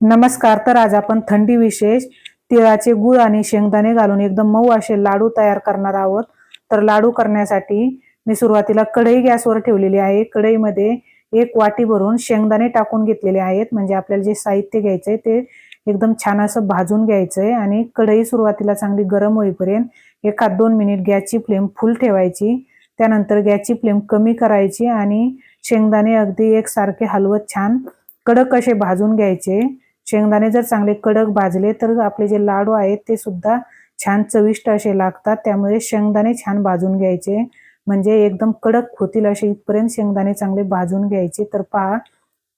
नमस्कार तर आज आपण थंडी विशेष तिळाचे गुळ आणि शेंगदाणे घालून एकदम मऊ असे लाडू तयार करणार आहोत. तर लाडू करण्यासाठी मी सुरुवातीला कढई गॅसवर ठेवलेली आहे. कढईमध्ये एक वाटी भरून शेंगदाणे टाकून घेतलेले आहेत. म्हणजे आपल्याला जे साहित्य घ्यायचंय ते एकदम छान असं भाजून घ्यायचंय. आणि कढई सुरुवातीला चांगली गरम होईपर्यंत एखाद दोन मिनिट गॅसची फ्लेम फुल ठेवायची. त्यानंतर गॅसची फ्लेम कमी करायची आणि शेंगदाणे अगदी एकसारखे हलवत छान कडक असे भाजून घ्यायचे. शेंगदाणे जर चांगले कडक भाजले तर आपले जे लाडू आहेत ते सुद्धा छान चविष्ट असे लागतात. त्यामुळे शेंगदाणे छान भाजून घ्यायचे. म्हणजे एकदम कडक होतील असे इथपर्यंत शेंगदाणे चांगले भाजून घ्यायचे. तर पहा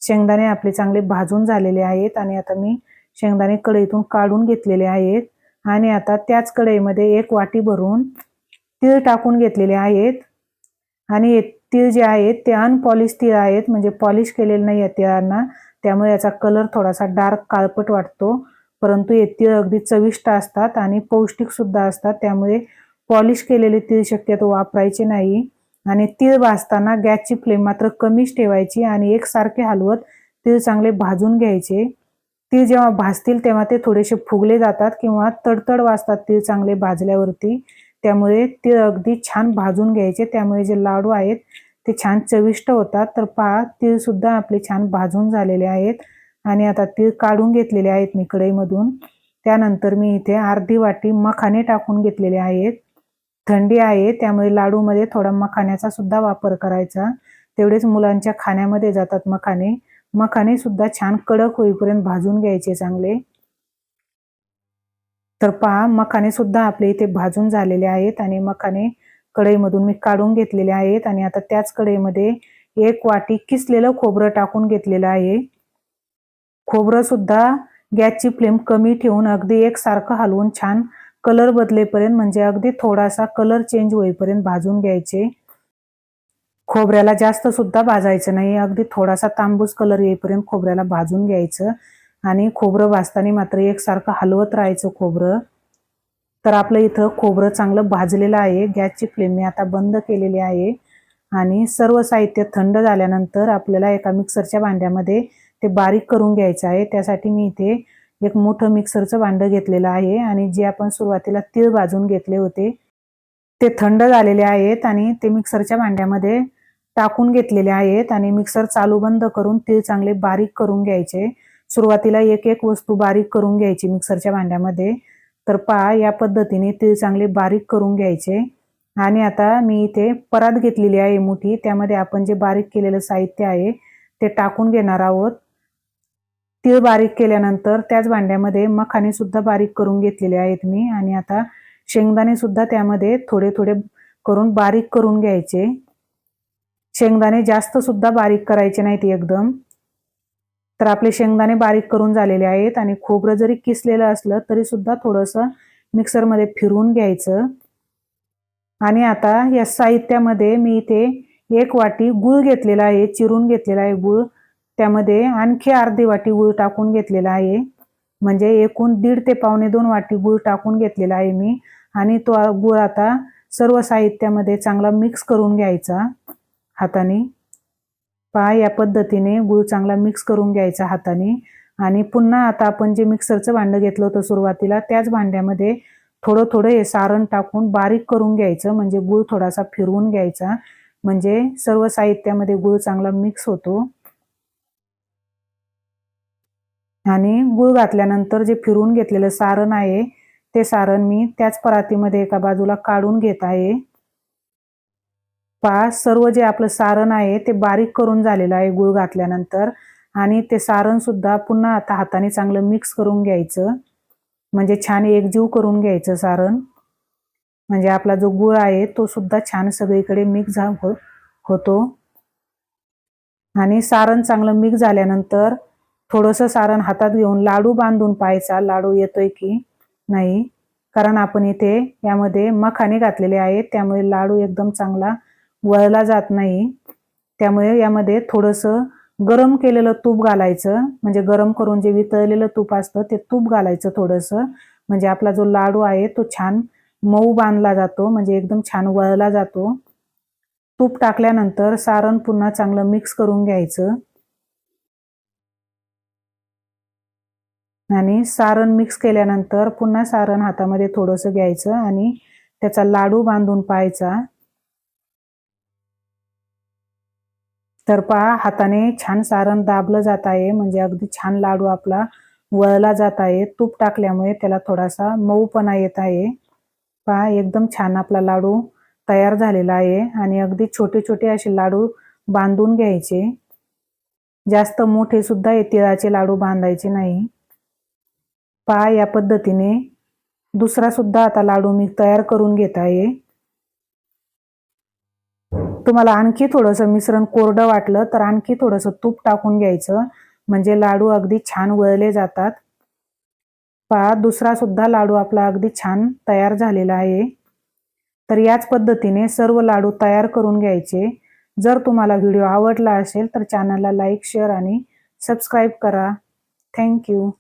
शेंगदाणे आपले चांगले भाजून झालेले आहेत आणि आता मी शेंगदाणे कढईतून काढून घेतलेले आहेत. आणि आता त्याच कढईमध्ये एक वाटी भरून तीळ टाकून घेतलेले आहेत. आणि तीळ जे आहेत ते अनपॉलिश तीळ आहेत. म्हणजे पॉलिश केलेले नाही आहेत तिळांना त्यामुळे याचा कलर थोडासा डार्क काळपट वाटतो. परंतु हे तीळ अगदी चविष्ट असतात आणि पौष्टिक सुद्धा असतात. त्यामुळे पॉलिश केलेले तीळ शक्यतो वापरायचे नाही. आणि तीळ भाजताना गॅसची फ्लेम मात्र कमीच ठेवायची आणि एकसारखे हलवत तीळ चांगले भाजून घ्यायचे. तीळ जेव्हा भाजतील तेव्हा ते थोडेसे फुगले जातात किंवा तडतड वाजतात तीळ चांगले भाजल्यावरती. त्यामुळे तीळ अगदी छान भाजून घ्यायचे. त्यामुळे जे लाडू आहेत ते छान चविष्ट होतात. तर पहा तीळ सुद्धा आपले छान भाजून झालेले आहेत. आणि आता तीळ काढून घेतलेले आहेत मी कढईमधून. त्यानंतर मी इथे अर्धी वाटी मखाने टाकून घेतलेले आहेत. थंडी आहे त्यामुळे लाडूमध्ये थोडा मखाण्याचा सुद्धा वापर करायचा. तेवढेच मुलांच्या खाण्यामध्ये जातात मखाने मखाने सुद्धा छान कडक होईपर्यंत भाजून घ्यायचे चांगले. तर पहा मखाने सुद्धा आपले इथे भाजून झालेले आहेत आणि मखाने कढईमधून मी काढून घेतलेले आहेत आणि आता त्याच कढईमध्ये एक वाटी किसलेलं खोबरं टाकून घेतलेलं आहे. खोबरं सुद्धा गॅसची फ्लेम कमी ठेवून अगदी एकसारखं हलवून छान कलर बदलेपर्यंत म्हणजे अगदी थोडासा कलर चेंज होईपर्यंत भाजून घ्यायचे. खोबऱ्याला जास्त सुद्धा भाजायचं नाही अगदी थोडासा तांबूस कलर येईपर्यंत खोबऱ्याला भाजून घ्यायचं. आणि खोबरं भाजताना मात्र एकसारखं हलवत राहायचं खोबरं. तर आपलं इथं खोबरं चांगलं भाजलेलं आहे. गॅसची फ्लेम मी आता बंद केलेली आहे. आणि सर्व साहित्य थंड झाल्यानंतर आपल्याला एका मिक्सरच्या भांड्यामध्ये ते बारीक करून घ्यायचं आहे. त्यासाठी मी इथे एक मोठं मिक्सरचं भांडं घेतलेलं आहे. आणि जे आपण सुरुवातीला तीळ भाजून घेतले होते ते थंड झालेले आहेत आणि ते मिक्सरच्या भांड्यामध्ये टाकून घेतलेले आहेत. आणि मिक्सर चालू बंद करून तीळ चांगले बारीक करून घ्यायचे. सुरुवातीला एक एक वस्तू बारीक करून घ्यायची मिक्सरच्या भांड्यामध्ये. तर पहा या पद्धतीने तीळ चांगले बारीक करून घ्यायचे. आणि आता मी इथे परात घेतलेली आहे मोठी. त्यामध्ये आपण जे बारीक केलेलं साहित्य आहे ते टाकून घेणार आहोत. तीळ बारीक केल्यानंतर त्याच भांड्यामध्ये मखाने सुद्धा बारीक करून घेतलेले आहेत मी. आणि आता शेंगदाणे सुद्धा त्यामध्ये थोडे थोडे करून बारीक करून घ्यायचे. शेंगदाणे जास्त सुद्धा बारीक करायचे नाहीत एकदम. तर आपले शेंगदाणे बारीक करून झालेले आहेत आणि खोबरं जरी किसलेलं असलं तरी सुद्धा थोडंसं मिक्सरमध्ये फिरवून घ्यायचं. आणि आता या साहित्यामध्ये मी इथे एक वाटी गूळ घेतलेला आहे चिरून घेतलेला आहे गूळ. त्यामध्ये आणखी अर्धी वाटी गूळ टाकून घेतलेला आहे. म्हणजे एकूण दीड ते पावणे दोन वाटी गूळ टाकून घेतलेला आहे मी. आणि तो गूळ आता सर्व साहित्यामध्ये चांगला मिक्स करून घ्यायचा हाताने. पहा या पद्धतीने गूळ चांगला मिक्स करून घ्यायचा हाताने. आणि पुन्हा आता आपण जे मिक्सरचं भांडं घेतलं होतं सुरुवातीला त्याच भांड्यामध्ये थोडं थोडं हे सारण टाकून बारीक करून घ्यायचं. म्हणजे गूळ थोडासा फिरवून घ्यायचा. म्हणजे सर्व साहित्यामध्ये गूळ चांगला मिक्स होतो. आणि गूळ घातल्यानंतर जे फिरवून घेतलेलं सारण आहे ते सारण मी त्याच परातीमध्ये एका बाजूला काढून घेत आहे. पहा सर्व जे आपलं सारण आहे ते बारीक करून झालेलं आहे गुळ घातल्यानंतर. आणि ते सारण सुद्धा पुन्हा आता हाताने चांगलं मिक्स करून घ्यायचं. म्हणजे छान एकजीव करून घ्यायचं सारण. म्हणजे आपला जो गुळ आहे तो सुद्धा छान सगळीकडे मिक्स हो, होतो. आणि सारण चांगलं मिक्स झाल्यानंतर थोडंसं सारण हातात घेऊन लाडू बांधून पाहायचा. लाडू येतोय की नाही? कारण आपण इथे यामध्ये मखाने घातलेले आहेत. त्यामुळे लाडू एकदम चांगला वळला जात नाही. त्यामुळे यामध्ये थोडंसं गरम केलेलं तूप घालायचं. म्हणजे गरम करून जे वितळलेलं तूप असतं ते तूप घालायचं थोडंसं. म्हणजे आपला जो लाडू आहे तो छान मऊ बांधला जातो. म्हणजे एकदम छान वळला जातो. तूप टाकल्यानंतर सारण पुन्हा चांगलं मिक्स करून घ्यायचं. आणि सारण मिक्स केल्यानंतर पुन्हा सारण हातामध्ये थोडंसं घ्यायचं आणि त्याचा लाडू बांधून पाहायचा. तर पहा हाताने छान सारण दाबलं जात आहे. म्हणजे अगदी छान लाडू आपला वळला जात आहे. तूप टाकल्यामुळे त्याला थोडासा मऊपणा येत आहे. पहा एकदम छान आपला लाडू तयार झालेला आहे. आणि अगदी छोटे छोटे असे लाडू बांधून घ्यायचे. जास्त मोठे सुद्धा हे तिळाचे लाडू बांधायचे नाही. पहा या पद्धतीने दुसरा सुद्धा आता लाडू मी तयार करून घेत आहे. तुम्हाला आणखी थोडंसं मिश्रण कोरडं वाटलं तर आणखी थोडंसं तूप टाकून घ्यायचं. म्हणजे लाडू अगदी छान वळले जातात. पहा दुसरा सुद्धा लाडू आपला अगदी छान तयार झालेला आहे. तर याच पद्धतीने सर्व लाडू तयार करून घ्यायचे. जर तुम्हाला व्हिडिओ आवडला असेल तर चॅनलला लाईक शेअर आणि सबस्क्राईब करा. Thank you